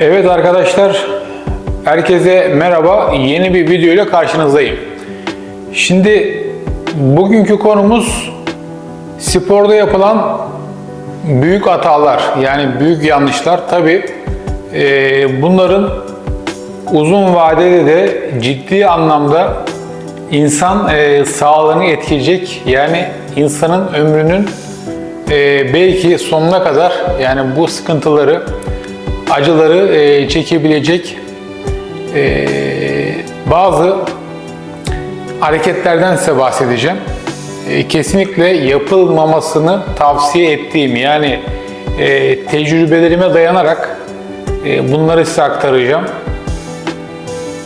Evet arkadaşlar, herkese merhaba. Yeni bir video ile karşınızdayım. Şimdi bugünkü konumuz sporda yapılan büyük hatalar, yani büyük yanlışlar. Tabi bunların uzun vadede de ciddi anlamda insan e, sağlığını etkileyecek, yani insanın ömrünün e, belki sonuna kadar yani bu sıkıntıları acıları e, çekebilecek e, bazı hareketlerden size bahsedeceğim. E, kesinlikle yapılmamasını tavsiye ettiğim yani e, tecrübelerime dayanarak e, bunları size aktaracağım.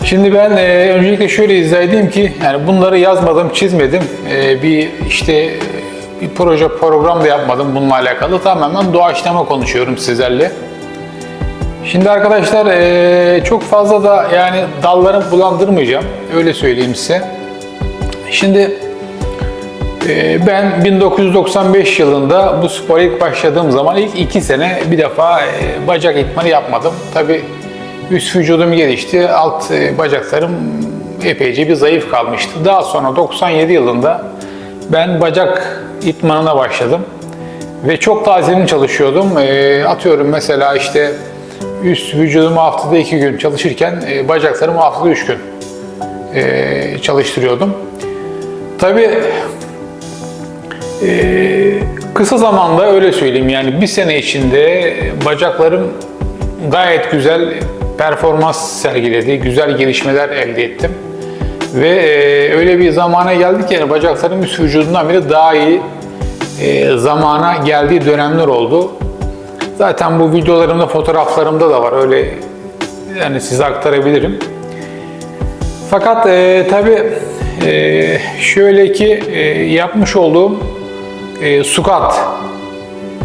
Şimdi ben e, öncelikle şöyle izah edeyim ki yani bunları yazmadım, çizmedim. E, bir işte bir proje program da yapmadım bununla alakalı. Tamamen doğaçlama konuşuyorum sizlerle. Şimdi arkadaşlar çok fazla da yani dalları bulandırmayacağım. Öyle söyleyeyim size. Şimdi ben 1995 yılında bu spora ilk başladığım zaman ilk iki sene bir defa bacak itmanı yapmadım. Tabi üst vücudum gelişti, alt bacaklarım epeyce bir zayıf kalmıştı. Daha sonra 97 yılında ben bacak itmanına başladım. Ve çok da azimli çalışıyordum. Atıyorum mesela işte üst vücudumu haftada iki gün çalışırken e, bacaklarımı haftada üç gün e, çalıştırıyordum. Tabii e, kısa zamanda öyle söyleyeyim yani bir sene içinde bacaklarım gayet güzel performans sergiledi, güzel gelişmeler elde ettim. Ve e, öyle bir zamana geldik yani bacaklarım üst vücudundan bile daha iyi e, zamana geldiği dönemler oldu. Zaten bu videolarımda, fotoğraflarımda da var. Öyle yani size aktarabilirim. Fakat e, tabii e, şöyle ki e, yapmış olduğum e, squat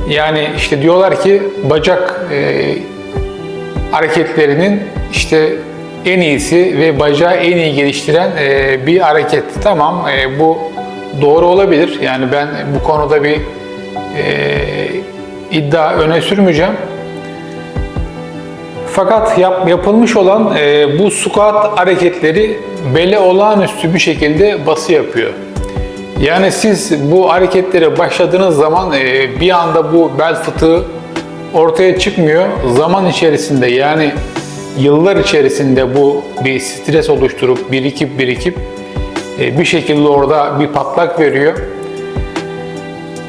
yani işte diyorlar ki bacak e, hareketlerinin işte en iyisi ve bacağı en iyi geliştiren e, bir hareket. Tamam e, bu doğru olabilir. Yani ben bu konuda bir e, iddia öne sürmeyeceğim. Fakat yap, yapılmış olan e, bu squat hareketleri bele olağanüstü bir şekilde bası yapıyor. Yani siz bu hareketlere başladığınız zaman e, bir anda bu bel fıtığı ortaya çıkmıyor. Zaman içerisinde yani yıllar içerisinde bu bir stres oluşturup birikip birikip e, bir şekilde orada bir patlak veriyor.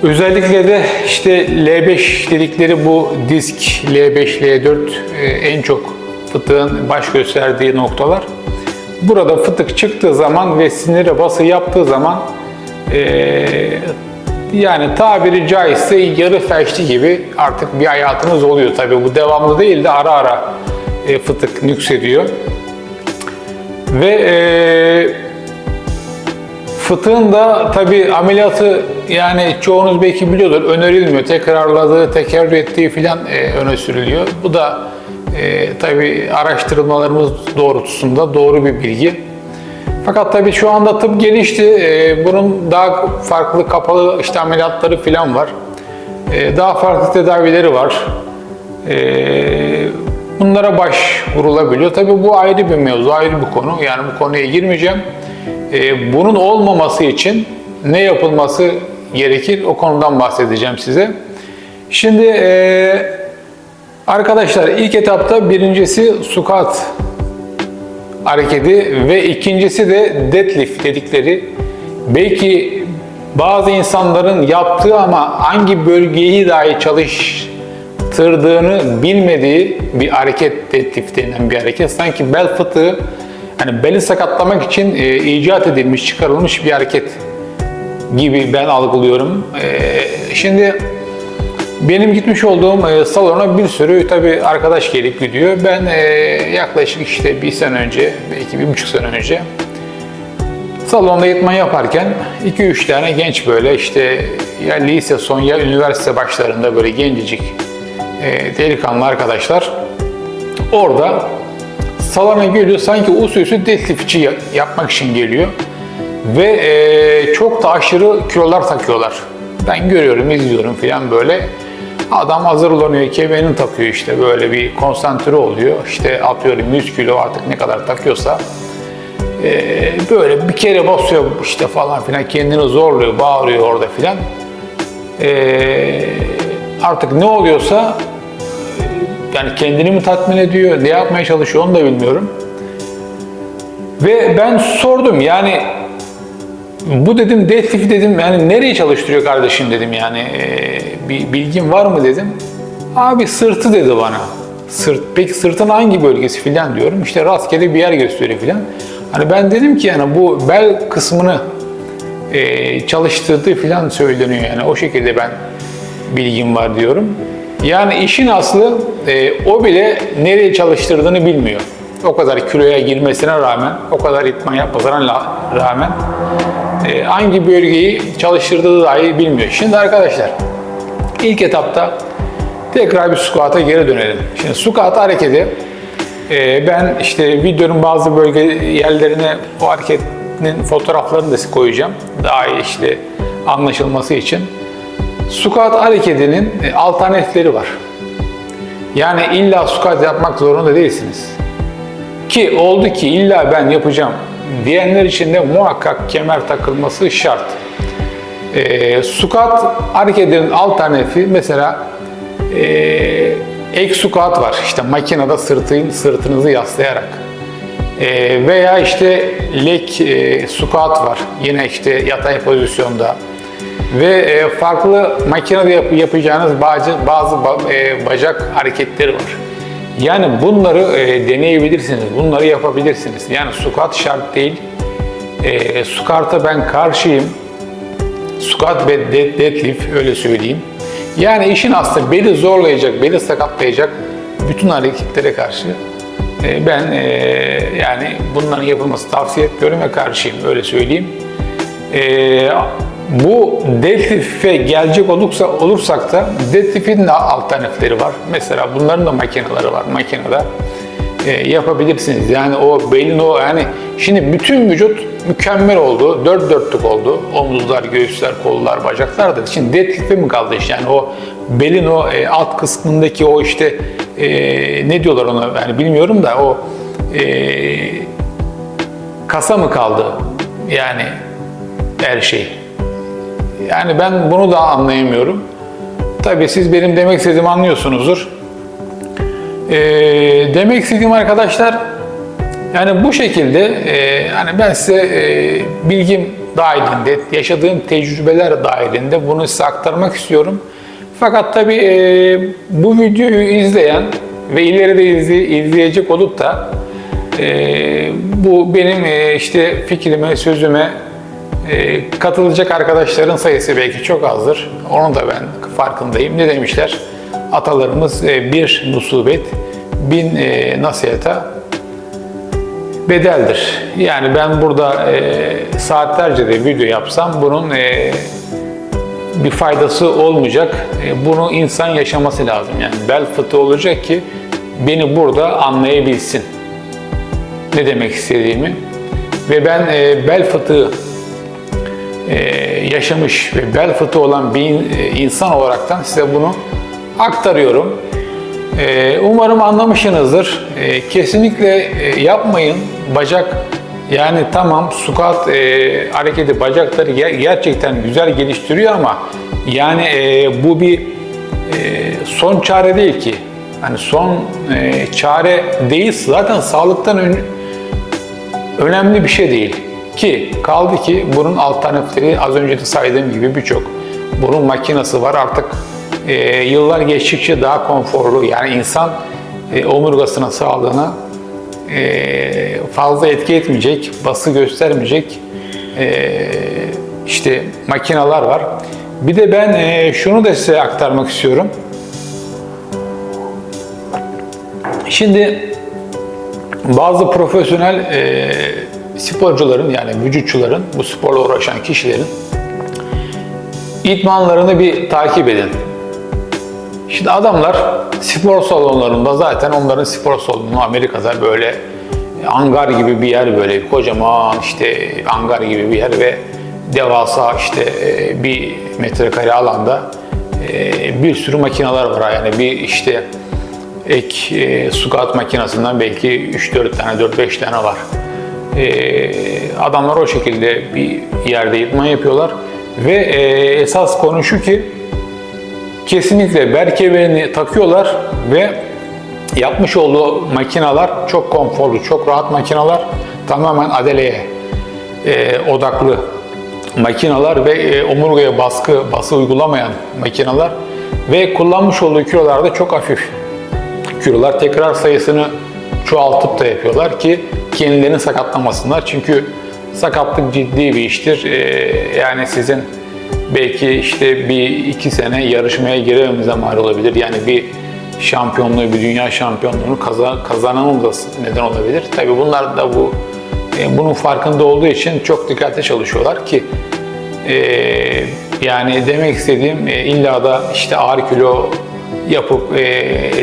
Özellikle de işte L5 dedikleri bu disk L5, L4 e, en çok fıtığın baş gösterdiği noktalar. Burada fıtık çıktığı zaman ve sinire bası yaptığı zaman e, yani tabiri caizse yarı felçli gibi artık bir hayatınız oluyor. Tabi bu devamlı değil de ara ara e, fıtık nüksediyor. Ve e, Fıtığın da tabi ameliyatı yani çoğunuz belki biliyordur önerilmiyor. Tekrarladığı, tekerrür ettiği filan e, öne sürülüyor. Bu da e, tabi araştırmalarımız doğrultusunda doğru bir bilgi. Fakat tabi şu anda tıp gelişti. E, bunun daha farklı kapalı işte ameliyatları filan var. E, daha farklı tedavileri var. E, bunlara başvurulabiliyor. Tabi bu ayrı bir mevzu, ayrı bir konu. Yani bu konuya girmeyeceğim. Ee, bunun olmaması için ne yapılması gerekir? O konudan bahsedeceğim size. Şimdi e, arkadaşlar ilk etapta birincisi squat hareketi ve ikincisi de deadlift dedikleri belki bazı insanların yaptığı ama hangi bölgeyi dahi çalıştırdığını bilmediği bir hareket deadlift denilen bir hareket. Sanki bel fıtığı hani beli sakatlamak için e, icat edilmiş, çıkarılmış bir hareket gibi ben algılıyorum. E, şimdi benim gitmiş olduğum e, salona bir sürü tabi arkadaş gelip gidiyor. Ben e, yaklaşık işte bir sene önce, belki bir buçuk sene önce salonda yatma yaparken 2-3 tane genç böyle işte ya lise son ya üniversite başlarında böyle gencecik e, delikanlı arkadaşlar orada salona geliyor sanki usulüsü deadliftçi yapmak için geliyor. Ve e, çok da aşırı kilolar takıyorlar. Ben görüyorum, izliyorum falan böyle. Adam hazırlanıyor, kemerini takıyor işte böyle bir konsantre oluyor. İşte atıyorum 100 kilo artık ne kadar takıyorsa ee, böyle bir kere basıyor işte falan filan kendini zorluyor, bağırıyor orada filan. Ee, artık ne oluyorsa yani kendini mi tatmin ediyor, ne yapmaya çalışıyor onu da bilmiyorum. Ve ben sordum yani bu dedim deadlift dedim yani nereye çalıştırıyor kardeşim dedim yani ee, bir bilgin var mı dedim. Abi sırtı dedi bana. Sırt, peki sırtın hangi bölgesi filan diyorum. İşte rastgele bir yer gösteriyor filan. Hani ben dedim ki yani bu bel kısmını e, çalıştırdığı filan söyleniyor yani o şekilde ben bilgim var diyorum. Yani işin aslı e, o bile nereye çalıştırdığını bilmiyor. O kadar kiloya girmesine rağmen, o kadar itman yapmasına rağmen e, hangi bölgeyi çalıştırdığı dahi bilmiyor. Şimdi arkadaşlar ilk etapta tekrar bir squat'a geri dönelim. Şimdi squat hareketi e, ben işte videonun bazı bölge yerlerine o hareketin fotoğraflarını da koyacağım. Daha iyi işte anlaşılması için. Squat hareketinin e, alternatifleri var. Yani illa squat yapmak zorunda değilsiniz. Ki oldu ki illa ben yapacağım diyenler için de muhakkak kemer takılması şart. E, squat hareketinin alternatifi mesela e, ek squat var. İşte makinede sırtın, sırtınızı yaslayarak. E, veya işte leg e, squat var. Yine işte yatay pozisyonda. Ve e, farklı makinede yap- yapacağınız bazı, bazı ba- e, bacak hareketleri var. Yani bunları e, deneyebilirsiniz, bunları yapabilirsiniz. Yani squat şart değil. E, squat'a ben karşıyım. Squat ve dead- deadlift öyle söyleyeyim. Yani işin aslı beli zorlayacak, beli sakatlayacak bütün hareketlere karşı e, ben e, yani bunların yapılması tavsiye etmiyorum ve karşıyım öyle söyleyeyim. E, bu deadlift'e gelecek olursa, olursak da deadlift'in de alternatifleri var. Mesela bunların da makineleri var. Makinede e, yapabilirsiniz. Yani o belin o yani şimdi bütün vücut mükemmel oldu. Dört dörtlük oldu. Omuzlar, göğüsler, kollar, bacaklar da. Şimdi deadlift'e mi kaldı iş? Yani o belin o e, alt kısmındaki o işte e, ne diyorlar ona yani bilmiyorum da o e, kasa mı kaldı? Yani her şey. Yani ben bunu da anlayamıyorum. Tabii siz benim demek istediğimi anlıyorsunuzdur. Ee, demek istediğim arkadaşlar yani bu şekilde e, hani ben size e, bilgim dahilinde, yaşadığım tecrübeler dahilinde bunu size aktarmak istiyorum. Fakat tabii e, bu videoyu izleyen ve ileride izle, izleyecek olup da e, bu benim e, işte fikrime, sözüme e, katılacak arkadaşların sayısı belki çok azdır. Onu da ben farkındayım. Ne demişler? Atalarımız e, bir musibet, bin e, nasihata bedeldir. Yani ben burada e, saatlerce de video yapsam bunun e, bir faydası olmayacak. Bunu insan yaşaması lazım. Yani bel fıtığı olacak ki beni burada anlayabilsin. Ne demek istediğimi. Ve ben bel fıtığı yaşamış ve bel fıtığı olan bir e, insan olaraktan size bunu aktarıyorum. E, umarım anlamışsınızdır. E, kesinlikle e, yapmayın. Bacak yani tamam squat e, hareketi bacakları ger- gerçekten güzel geliştiriyor ama yani e, bu bir e, son çare değil ki. Hani son e, çare değil zaten sağlıktan ön- önemli bir şey değil. Ki kaldı ki bunun alternatifleri az önce de saydığım gibi birçok. Bunun makinesi var artık e, yıllar geçtikçe daha konforlu yani insan e, omurgasına sağlığına e, fazla etki etmeyecek, bası göstermeyecek e, işte makineler var. Bir de ben e, şunu da size aktarmak istiyorum. Şimdi bazı profesyonel e, sporcuların yani vücutçuların, bu sporla uğraşan kişilerin idmanlarını bir takip edin. Şimdi adamlar spor salonlarında zaten onların spor salonu Amerika'da böyle hangar gibi bir yer böyle kocaman işte hangar gibi bir yer ve devasa işte e, bir metrekare alanda e, bir sürü makineler var. Yani bir işte ek e, squat makinesinden belki 3-4 tane, 4-5 tane var. E, adamlar o şekilde bir yerde idman yapıyorlar. Ve e, esas konu şu ki kesinlikle bel kemerini takıyorlar ve yapmış olduğu makineler çok konforlu, çok rahat makineler. Tamamen adeleye e, odaklı makineler ve e, omurgaya baskı, bası uygulamayan makineler ve kullanmış olduğu kilolar da çok hafif kilolar. Tekrar sayısını çoğaltıp da yapıyorlar ki kendilerini sakatlamasınlar. Çünkü sakatlık ciddi bir iştir. E, yani sizin belki işte bir iki sene yarışmaya girememize mal olabilir. Yani bir şampiyonluğu, bir dünya şampiyonluğunu kazan, kazanamamız neden olabilir. Tabii bunlar da bu e, bunun farkında olduğu için çok dikkatli çalışıyorlar ki e, yani demek istediğim e, illa da işte ağır kilo yapıp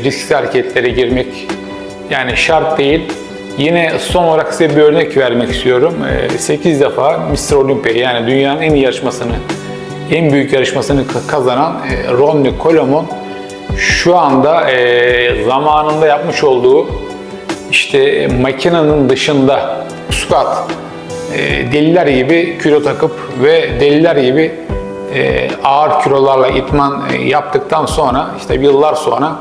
riskli hareketlere girmek yani şart değil. Yine son olarak size bir örnek vermek istiyorum. E, 8 defa Mr. Olympia yani dünyanın en iyi yarışmasını, en büyük yarışmasını ka- kazanan e, Ronnie Coleman şu anda e, zamanında yapmış olduğu işte makinenin dışında squat e, deliler gibi kilo takıp ve deliler gibi ağır kilolarla itman yaptıktan sonra işte yıllar sonra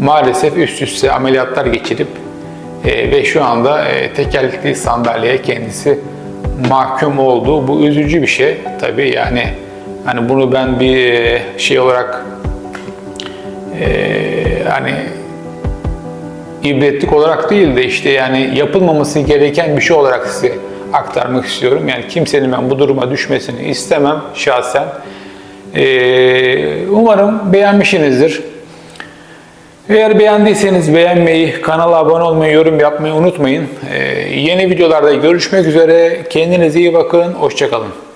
maalesef üst üste ameliyatlar geçirip e, ve şu anda e, tekerlekli sandalyeye kendisi mahkum olduğu bu üzücü bir şey tabii yani hani bunu ben bir e, şey olarak e, hani ibretlik olarak değil de işte yani yapılmaması gereken bir şey olarak size aktarmak istiyorum. Yani kimsenin ben bu duruma düşmesini istemem şahsen. Ee, umarım beğenmişsinizdir. Eğer beğendiyseniz beğenmeyi, kanala abone olmayı, yorum yapmayı unutmayın. Ee, yeni videolarda görüşmek üzere. Kendinize iyi bakın. Hoşçakalın.